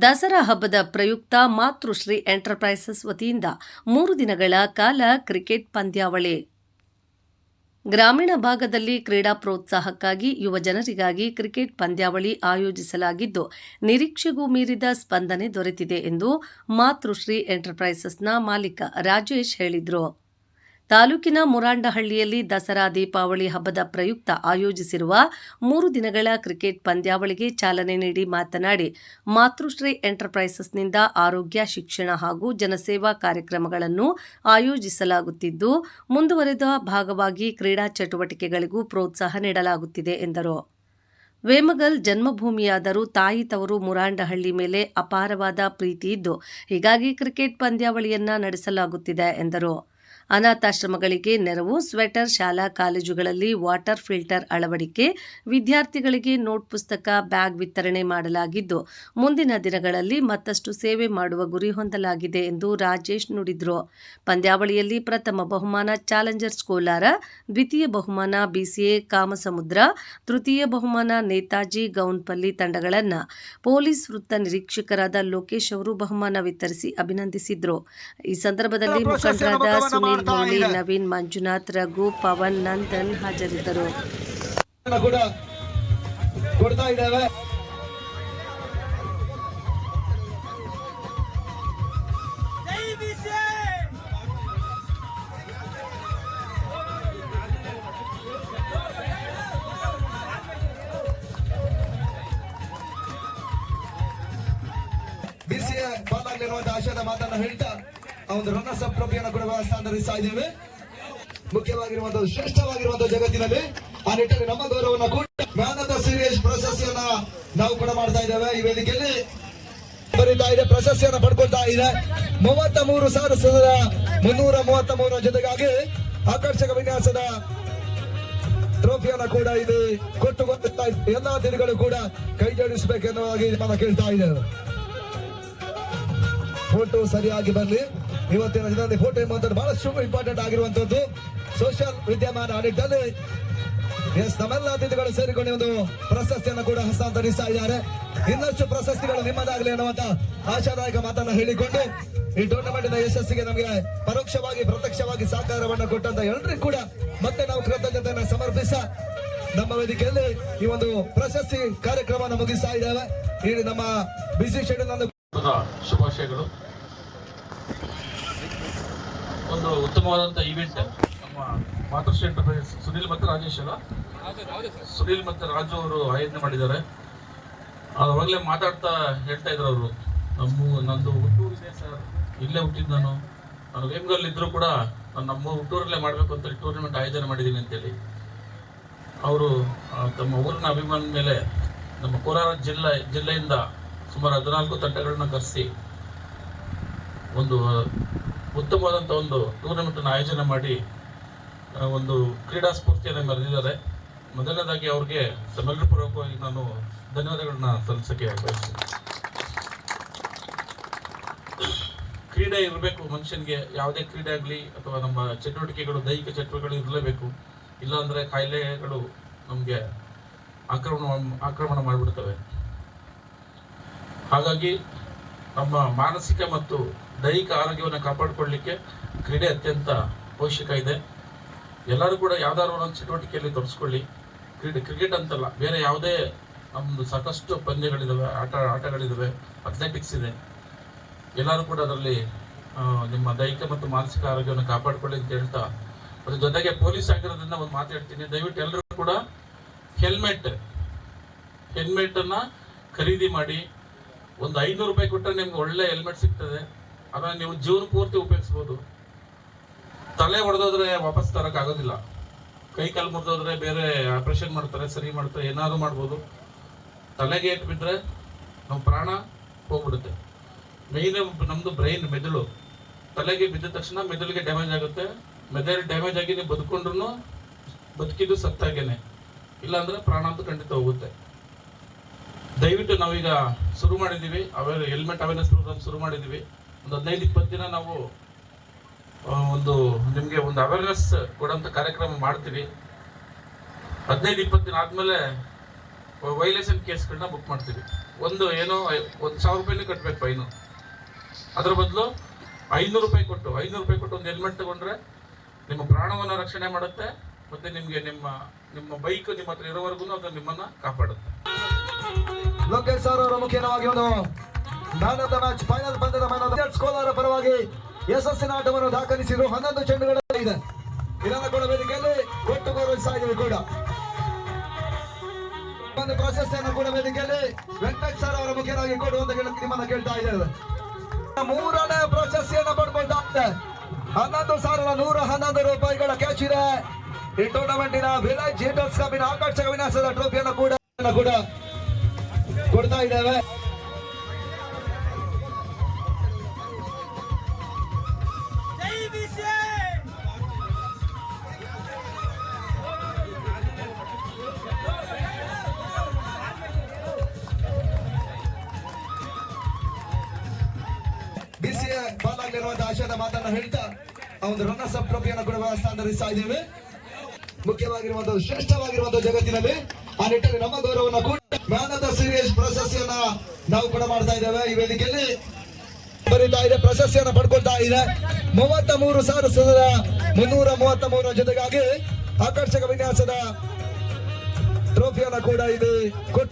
ದಸರಾ ಹಬ್ಬದ ಪ್ರಯುಕ್ತ ಮಾತೃಶ್ರೀ ಎಂಟರ್ಪ್ರೈಸಸ್ ವತಿಯಿಂದ ಮೂರು ದಿನಗಳ ಕಾಲ ಕ್ರಿಕೆಟ್ ಪಂದ್ಯಾವಳಿ. ಗ್ರಾಮೀಣ ಭಾಗದಲ್ಲಿ ಕ್ರೀಡಾ ಪ್ರೋತ್ಸಾಹಕ್ಕಾಗಿ ಯುವ ಜನರಿಗಾಗಿ ಕ್ರಿಕೆಟ್ ಪಂದ್ಯಾವಳಿ ಆಯೋಜಿಸಲಾಗಿದ್ದು, ನಿರೀಕ್ಷೆಗೂ ಮೀರಿದ ಸ್ಪಂದನೆ ದೊರೆತಿದೆ ಎಂದು ಮಾತೃಶ್ರೀ ಎಂಟರ್ಪ್ರೈಸಸ್ನ ಮಾಲೀಕ ರಾಜೇಶ್ ಹೇಳಿದರು. ತಾಲೂಕಿನ ಮುರಾಂಡಹಳ್ಳಿಯಲ್ಲಿ ದಸರಾ ದೀಪಾವಳಿ ಹಬ್ಬದ ಪ್ರಯುಕ್ತ ಆಯೋಜಿಸಿರುವ ಮೂರು ದಿನಗಳ ಕ್ರಿಕೆಟ್ ಪಂದ್ಯಾವಳಿಗೆ ಚಾಲನೆ ನೀಡಿ ಮಾತನಾಡಿ, ಮಾತೃಶ್ರೀ ಎಂಟರ್ಪ್ರೈಸಸ್ನಿಂದ ಆರೋಗ್ಯ, ಶಿಕ್ಷಣ ಹಾಗೂ ಜನಸೇವಾ ಕಾರ್ಯಕ್ರಮಗಳನ್ನು ಆಯೋಜಿಸಲಾಗುತ್ತಿದ್ದು, ಮುಂದುವರೆದ ಭಾಗವಾಗಿ ಕ್ರೀಡಾ ಚಟುವಟಿಕೆಗಳಿಗೂ ಪ್ರೋತ್ಸಾಹ ನೀಡಲಾಗುತ್ತಿದೆ ಎಂದರು. ವೇಮಗಲ್ ಜನ್ಮಭೂಮಿಯಾದರೂ ತಾಯಿ ತವರು ಮುರಾಂಡಹಳ್ಳಿ ಮೇಲೆ ಅಪಾರವಾದ ಪ್ರೀತಿ ಇದ್ದು, ಹೀಗಾಗಿ ಕ್ರಿಕೆಟ್ ಪಂದ್ಯಾವಳಿಯನ್ನ ನಡೆಸಲಾಗುತ್ತಿದೆ ಎಂದರು. ಅನಾಥಾಶ್ರಮಗಳಿಗೆ ನೆರವು ಸ್ವೆಟರ್ ಶಾಲಾ ಕಾಲೇಜುಗಳಲ್ಲಿ ವಾಟರ್ ಫಿಲ್ಟರ್ ಅಳವಡಿಕೆ ವಿದ್ಯಾರ್ಥಿಗಳಿಗೆ ನೋಟ್ ಪುಸ್ತಕ ಬ್ಯಾಗ್ ವಿತರಣೆ ಮಾಡಲಾಗಿದ್ದು ಮುಂದಿನ ದಿನಗಳಲ್ಲಿ ಮತ್ತಷ್ಟು ಸೇವೆ ಮಾಡುವ ಗುರಿ ಹೊಂದಲಾಗಿದೆ ಎಂದು ರಾಜೇಶ್ ನುಡಿದರು. ಪಂದ್ಯಾವಳಿಯಲ್ಲಿ ಪ್ರಥಮ ಬಹುಮಾನ ಚಾಲೆಂಜರ್ಸ್ ಕೋಲಾರ ದ್ವಿತೀಯ ಬಹುಮಾನ ಬಿಸಿಎ ಕಾಮಸಮುದ್ರ ತೃತೀಯ ಬಹುಮಾನ ನೇತಾಜಿ ಗೌನ್ಪಲ್ಲಿ ತಂಡಗಳನ್ನು ಪೊಲೀಸ್ ವೃತ್ತ ನಿರೀಕ್ಷಕರಾದ ಲೋಕೇಶ್ ಅವರು ಬಹುಮಾನ ವಿತರಿಸಿ ಅಭಿನಂದಿಸಿದ್ರು. ಈ ಸಂದರ್ಭದಲ್ಲಿ ಮುಖಂಡರಾದ ಸುನೀಲ್ ಮುರಳಿ ನವೀನ್ ಮಂಜುನಾಥ್ ರಘು ಪವನ್ ನಂದನ್ ಹಾಜರಿದ್ದರು. ಬಿಸಿಯ ಕೊಡ್ತಾ ಆಶಯದ ಮಾತನ್ನು ಹೇಳ್ತಾ ಒಂದು ರನ್ನರ್ಸ್ ಅಪ್ ಕೂಡ ಸ್ಥಾನರಿಸ್ತಾ ಇದ್ದೇವೆ ಮುಖ್ಯವಾಗಿರುವಂತಹ ಶ್ರೇಷ್ಠವಾಗಿರುವಂತಹ ಜಗತ್ತಿನಲ್ಲಿ ಆ ನಿಟ್ಟಿನಲ್ಲಿ ನಮ್ಮ ಗೌರವವನ್ನು ಕೂಡ ಮ್ಯಾನ್ ಆಫ್ ಪ್ರಶಸ್ತಿಯನ್ನ ನಾವು ಕೂಡ ಮಾಡ್ತಾ ಇದ್ದೇವೆ. ಈ ವೇದಿಕೆಯಲ್ಲಿ ಬರೀತಾ ಇದೆ, ಪ್ರಶಸ್ತಿಯನ್ನ ಪಡ್ಕೊಳ್ತಾ ಇದೆ. ಮೂವತ್ತ ಮೂರು ಸಾವಿರದ ಮುನ್ನೂರ ಮೂವತ್ತ ಮೂರರ ಜೊತೆಗಾಗಿ ಆಕರ್ಷಕ ವಿನ್ಯಾಸದ ಟ್ರೋಫಿಯನ್ನ ಕೂಡ ಇದು ಇದೆ. ಎಲ್ಲಾ ದಿನಗಳು ಕೂಡ ಕೈ ಜೋಡಿಸಬೇಕೆನ್ನುವಾಗಿ ನಾನು ಕೇಳ್ತಾ ಇದ್ದೇವೆ ಫೋಟೋ ಸರಿಯಾಗಿ ಬರಲಿ. ಇವತ್ತಿನ ದಿನದಲ್ಲಿ ಫೋಟೋ ಎಂಬುವಂಥದ್ದು ಬಹಳಷ್ಟು ಇಂಪಾರ್ಟೆಂಟ್ ಆಗಿರುವಂತದ್ದು. ಸೋಷಿಯಲ್ ವಿದ್ಯಮಾನ ಆಡಳಿತದಲ್ಲಿ ಎಸ್ ನಮ್ಮೆಲ್ಲ ಅತಿಥಿಗಳು ಸೇರಿಕೊಂಡು ಒಂದು ಪ್ರಶಸ್ತಿಯನ್ನು ಕೂಡ ಹಸ್ತಾಂತರಿಸ್ತಾ ಇದ್ದಾರೆ. ಇನ್ನಷ್ಟು ಪ್ರಶಸ್ತಿಗಳು ನಿಮ್ಮದಾಗಲಿ ಅನ್ನುವಂತ ಆಶಾದಾಯಕ ಮಾತನ್ನ ಹೇಳಿಕೊಂಡು ಈ ಟೂರ್ನಮೆಂಟ್ ಯಶಸ್ಸಿಗೆ ನಮಗೆ ಪರೋಕ್ಷವಾಗಿ, ಪ್ರತ್ಯಕ್ಷವಾಗಿ ಸಹಕಾರವನ್ನು ಕೊಟ್ಟಂತ ಎಲ್ಲರಿಗೂ ಕೂಡ ಮತ್ತೆ ನಾವು ಕೃತಜ್ಞತೆಯನ್ನು ಸಮರ್ಪಿಸ ನಮ್ಮ ವೇದಿಕೆಯಲ್ಲಿ ಈ ಒಂದು ಪ್ರಶಸ್ತಿ ಕಾರ್ಯಕ್ರಮವನ್ನು ಮುಗಿಸ್ತಾ ಇದ್ದೇವೆ. ಇಲ್ಲಿ ನಮ್ಮ ಬಿಸಿ ಶೆಡ್ಯೂಲ್ ಶುಭಾಶಯಗಳು. ಒಂದು ಉತ್ತಮವಾದಂಥ ಈವೆಂಟ್ ನಮ್ಮ ಮಾತೃಶ್ರೀ ಎಂಟರ್ಪ್ರೈಸ್ ಸುನೀಲ್ ಮತ್ತು ರಾಜೇಶ್ ಅಲ್ಲ ಸುನೀಲ್ ಮತ್ತು ರಾಜು ಅವರು ಆಯೋಜನೆ ಮಾಡಿದ್ದಾರೆ. ಅವಾಗಲೇ ಮಾತಾಡ್ತಾ ಹೇಳ್ತಾ ಇದ್ರು ಅವರು. ನಮ್ಮ ನಂದು ಹುಟ್ಟೂರು ಇದೆ ಸರ್. ಇಲ್ಲೇ ಹುಟ್ಟಿದ್ದು ನಾನು. ನಾನು ವೇಮ್ಗಲ್ಲಿ ಇದ್ರು ಕೂಡ ನಾನು ನಮ್ಮ ಹುಟ್ಟೂರಲ್ಲೇ ಮಾಡಬೇಕು ಅಂತೇಳಿ ಟೂರ್ನಮೆಂಟ್ ಆಯೋಜನೆ ಮಾಡಿದ್ದೀನಿ ಅಂತೇಳಿ. ಅವರು ತಮ್ಮ ಊರಿನ ಅಭಿಮಾನದ ಮೇಲೆ ನಮ್ಮ ಕೋಲಾರ ಜಿಲ್ಲೆ ಜಿಲ್ಲೆಯಿಂದ ಸುಮಾರು ಹದಿನಾಲ್ಕು ತಂಡಗಳನ್ನ ಕರೆಸಿ ಒಂದು ಉತ್ತಮವಾದಂಥ ಒಂದು ಟೂರ್ನಮೆಂಟನ್ನು ಆಯೋಜನೆ ಮಾಡಿ ಒಂದು ಕ್ರೀಡಾ ಸ್ಫೂರ್ತಿಯನ್ನು ಮೆರೆದಿದ್ದಾರೆ. ಮೊದಲನೇದಾಗಿ ಅವ್ರಿಗೆ ಸಮಗ್ರ ಪೂರ್ವಕವಾಗಿ ನಾನು ಧನ್ಯವಾದಗಳನ್ನ ಸಲ್ಲಿಸಕ್ಕೆ ಬಯಸ್ತೀನಿ. ಕ್ರೀಡೆ ಇರಬೇಕು, ಮನುಷ್ಯನಿಗೆ ಯಾವುದೇ ಕ್ರೀಡೆ ಆಗಲಿ ಅಥವಾ ನಮ್ಮ ಚಟುವಟಿಕೆಗಳು, ದೈಹಿಕ ಚಟುವಟಿಕೆಗಳು ಇರಲೇಬೇಕು. ಇಲ್ಲಾಂದರೆ ಕಾಯಿಲೆಗಳು ನಮಗೆ ಆಕ್ರಮಣ ಆಕ್ರಮಣ ಮಾಡಿಬಿಡ್ತವೆ. ಹಾಗಾಗಿ ನಮ್ಮ ಮಾನಸಿಕ ಮತ್ತು ದೈಹಿಕ ಆರೋಗ್ಯವನ್ನು ಕಾಪಾಡಿಕೊಳ್ಳಲಿಕ್ಕೆ ಕ್ರೀಡೆ ಅತ್ಯಂತ ಅವಶ್ಯಕ ಇದೆ. ಎಲ್ಲರೂ ಕೂಡ ಯಾವ್ದಾದ್ರು ಒಂದು ಚಟುವಟಿಕೆಯಲ್ಲಿ ತೊಡಸ್ಕೊಳ್ಳಿ ಕ್ರೀಡೆ, ಕ್ರಿಕೆಟ್ ಅಂತಲ್ಲ, ಬೇರೆ ಯಾವುದೇ ನಮ್ಮದು ಸಾಕಷ್ಟು ಪಂದ್ಯಗಳಿದ್ದಾವೆ ಆಟ ಆಟಗಳಿದ್ದಾವೆ ಅಥ್ಲೆಟಿಕ್ಸ್ ಇದೆ. ಎಲ್ಲರೂ ಕೂಡ ಅದರಲ್ಲಿ ನಿಮ್ಮ ದೈಹಿಕ ಮತ್ತು ಮಾನಸಿಕ ಆರೋಗ್ಯವನ್ನು ಕಾಪಾಡಿಕೊಳ್ಳಿ ಅಂತ ಹೇಳ್ತಾ, ಅದ್ರ ಜೊತೆಗೆ ಪೊಲೀಸ್ ಆಗಿರೋದ್ರಿಂದ ಒಂದು ಮಾತಾಡ್ತೀನಿ ದಯವಿಟ್ಟು ಎಲ್ಲರೂ ಕೂಡ ಹೆಲ್ಮೆಟ್ ಹೆಲ್ಮೆಟ್ ಅನ್ನ ಖರೀದಿ ಮಾಡಿ ಒಂದು ಐನೂರು ರೂಪಾಯಿ ಕೊಟ್ಟರೆ ನಿಮ್ಗೆ ಒಳ್ಳೆ ಹೆಲ್ಮೆಟ್ ಸಿಗ್ತದೆ. ಅದನ್ನ ನೀವು ಜೀವನ ಪೂರ್ತಿ ಉಪಯೋಗಿಸ್ಬೋದು. ತಲೆ ಹೊಡೆದೋದ್ರೆ ವಾಪಸ್ ತರಕ್ ಆಗೋದಿಲ್ಲ. ಕೈ ಕಾಲು ಮುರಿದೋದ್ರೆ ಬೇರೆ ಆಪರೇಷನ್ ಮಾಡ್ತಾರೆ, ಸರಿ ಮಾಡ್ತಾರೆ, ಏನಾದ್ರು ಮಾಡ್ಬೋದು. ತಲೆಗೆ ಏಟ್ ಬಿಟ್ರೆ ನಮ್ಮ ಪ್ರಾಣ ಹೋಗ್ಬಿಡುತ್ತೆ. ಮೇಯ್ನ್ ನಮ್ಮದು ಬ್ರೈನ್ ಮೆದುಳು. ತಲೆಗೆ ಬಿದ್ದ ತಕ್ಷಣ ಮೆದುಳಿಗೆ ಡ್ಯಾಮೇಜ್ ಆಗುತ್ತೆ. ಮೆದುಳು ಡ್ಯಾಮೇಜ್ ಆಗಿ ನೀವು ಬದುಕೊಂಡ್ರು ಬದುಕಿದ್ದು ಸತ್ತಾಗೇನೆ. ಇಲ್ಲಾಂದ್ರೆ ಪ್ರಾಣ ಅಂತೂ ಖಂಡಿತ ಹೋಗುತ್ತೆ. ದಯವಿಟ್ಟು ನಾವೀಗ ಶುರು ಮಾಡಿದ್ದೀವಿ. ಅವೇರ್ ಹೆಲ್ಮೆಟ್ ಅವೇರ್ನೆಸ್ ಪ್ರೋಗ್ರಾಮ್ ಶುರು ಮಾಡಿದ್ದೀವಿ. ಒಂದು ಹದಿನೈದು, ಇಪ್ಪತ್ತು ದಿನ ನಾವು ಒಂದು ನಿಮಗೆ ಒಂದು ಅವೇರ್ನೆಸ್ ಕೊಡೋಂಥ ಕಾರ್ಯಕ್ರಮ ಮಾಡ್ತೀವಿ. ಹದಿನೈದು, ಇಪ್ಪತ್ತು ದಿನ ಆದಮೇಲೆ ವೈಲೇಷನ್ ಕೇಸ್ಗಳನ್ನ ಬುಕ್ ಮಾಡ್ತೀವಿ. ಒಂದು ಏನೋ ಒಂದು ಸಾವಿರ ರೂಪಾಯಿನೂ ಕಟ್ಟಬೇಕು ಫೈನು ಅದ್ರ ಬದಲು ಐನೂರು ರೂಪಾಯಿ ಕೊಟ್ಟು, ಐನೂರು ರೂಪಾಯಿ ಕೊಟ್ಟು ಒಂದು ಹೆಲ್ಮೆಟ್ ತೊಗೊಂಡ್ರೆ ನಿಮ್ಮ ಪ್ರಾಣವನ್ನು ರಕ್ಷಣೆ ಮಾಡುತ್ತೆ, ಮತ್ತು ನಿಮಗೆ ನಿಮ್ಮ ನಿಮ್ಮ ಬೈಕ್ ನಿಮ್ಮ ಹತ್ರ ಇರೋವರೆಗೂ ಅದು ನಿಮ್ಮನ್ನು ಕಾಪಾಡುತ್ತೆ. ಲೋಕೇಶ್ ಸರ್ ಅವರ ಮುಖ್ಯವಾಗಿ ಒಂದು ಮ್ಯಾನ್ ಮ್ಯಾಚ್ ಫೈನಲ್ ಪಂದ್ಯದ ಮ್ಯಾನ್ ಕೋಲಾರ ಪರವಾಗಿ ಯಶಸ್ಸಿನ ಆಟವನ್ನು ದಾಖಲಿಸಿದ್ರು. ಹನ್ನೊಂದು ಚೆಂಡುಗಳಿದೆ ಇದನ್ನು ಕೂಡ ವೇದಿಕೆಯಲ್ಲಿ ಒಟ್ಟು ಗೌರವಿಸ್ತಾ ಇದ್ದೀವಿ ಕೂಡ. ಒಂದು ಪ್ರಶಸ್ತಿಯನ್ನು ಕೂಡ ವೇದಿಕೆಯಲ್ಲಿ ವೆಂಕಟೇಶ್ ಸರ್ ಅವರ ಮುಖ್ಯವಾಗಿ ಕೊಡುವಂತ ನಿಮ್ಮನ್ನ ಕೇಳ್ತಾ ಇದ್ದೇವೆ. ಮೂರನೇ ಪ್ರಶಸ್ತಿಯನ್ನು ಪಡ್ಕೊಳ್ತಾ ಹನ್ನೊಂದು ಸಾವಿರದ ನೂರ ಹನ್ನೊಂದು ರೂಪಾಯಿಗಳ ಕ್ಯಾಚ್ ಇದೆ. ಈ ಟೂರ್ನಮೆಂಟಿನ ವಿಲೇಜ್ ಹೀಟರ್ಸ್ ಕಬ್ಬಿನ ಆಕರ್ಷಕ ವಿನ್ಯಾಸದ ಟ್ರೋಫಿಯನ್ನು ಕೂಡ ಕೂಡ ಕೊಡ್ತಾ ಇದ್ದಾವೆ. ಬಿಸಿಎ ಬಾಲಾಗ್ಲಿರುವಂತಹ ಆಶಯದ ಮಾತನ್ನ ಹೇಳ್ತಾ ಆ ಒಂದು ರನ್ನರ್ಸ್ ಅಪ್ ಟ್ರೋಫಿಯನ್ನು ಕೂಡ ಹಸ್ತಾಂತರಿಸ್ತಾ ಇದ್ದೇವೆ ಮುಖ್ಯವಾಗಿರುವಂತಹ ಶ್ರೇಷ್ಠವಾಗಿರುವಂತಹ ಜಗತ್ತಿನಲ್ಲಿ ಆ ನಿಟ್ಟಿನಲ್ಲಿ ನಮ್ಮ ಗೌರವವನ್ನು ಮ್ಯಾನ್ ಸೀರೀಸ್ ಪ್ರಶಸ್ತಿಯನ್ನ ನಾವು ಕೂಡ ಮಾಡ್ತಾ ಇದ್ದೇವೆ. ಈ ವೇದಿಕೆಯಲ್ಲಿ ಬರೀತಾ ಇದೆ, ಪ್ರಶಸ್ತಿಯನ್ನ ಪಡ್ಕೊಳ್ತಾ ಇದೆ. ಮೂವತ್ತ ಮೂರು ಸಾವಿರದ ಮುನ್ನೂರ ಮೂವತ್ತ ಮೂರರ ಜೊತೆಗಾಗಿ ಆಕರ್ಷಕ ವಿನ್ಯಾಸದ ಟ್ರೋಫಿಯನ್ನ ಕೂಡ ಇದು ಕೊಟ್ಟು